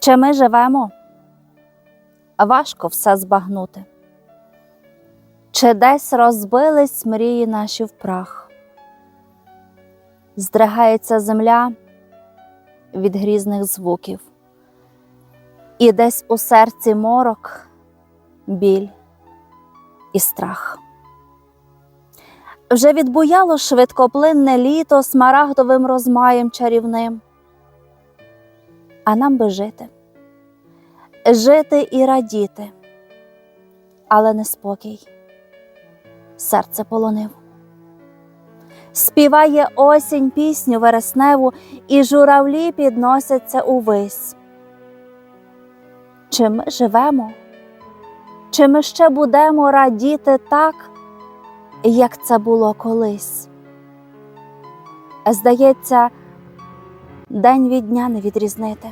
Чи ми живемо? Важко все збагнути. Чи десь розбились мрії наші в прах? Здригається земля від грізних звуків, і десь у серці морок, біль і страх. Вже відбуяло швидкоплинне літо смарагдовим розмаєм чарівним. А нам би жити, жити і радіти, але неспокій серце полонив. Співає осінь пісню вересневу, і журавлі підносяться увесь. Чи ми живемо, чи ми ще будемо радіти так, як це було колись? Здається, день від дня не відрізнити.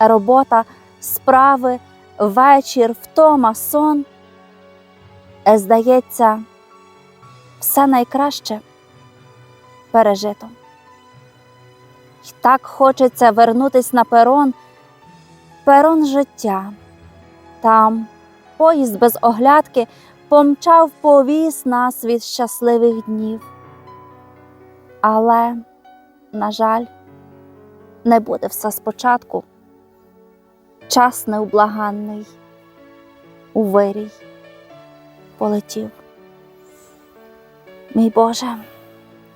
Робота, справи, вечір, втома, сон. Здається, все найкраще пережито. І так хочеться вернутись на перон, перон життя. Там поїзд без оглядки помчав повіз нас від щасливих днів. Але, на жаль, не буде все спочатку. Час неублаганний у вирій полетів. Мій Боже,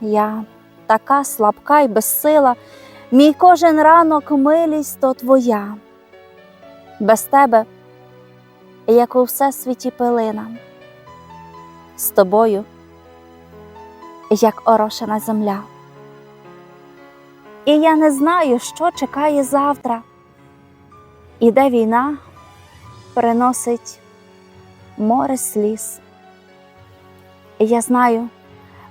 я така слабка й безсила, мій кожен ранок милість то твоя. Без тебе, як у всесвіті пилина, з тобою, як орошена земля. І я не знаю, що чекає завтра, і де війна приносить море сліз. Я знаю,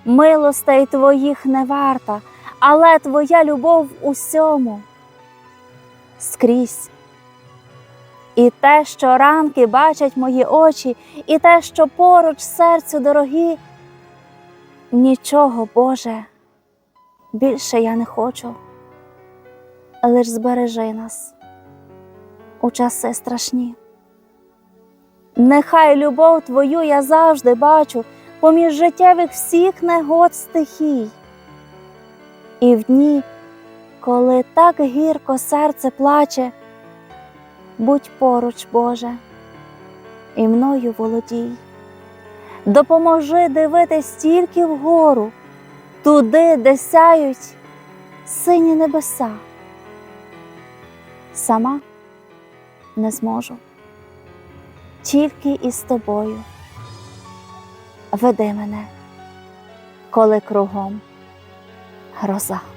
милостей твоїх не варта, але твоя любов усьому скрізь. І те, що ранки бачать мої очі, і те, що поруч серцю дорогі, нічого, Боже, більше я не хочу, лиш збережи нас у часи страшні. Нехай любов твою я завжди бачу поміж життєвих всіх негод стихій. І в дні, коли так гірко серце плаче, будь поруч, Боже, і мною володій. Допоможи дивитись тільки вгору, туди, де сяють сині небеса. Сама не зможу тільки із тобою. Веди мене, коли кругом гроза.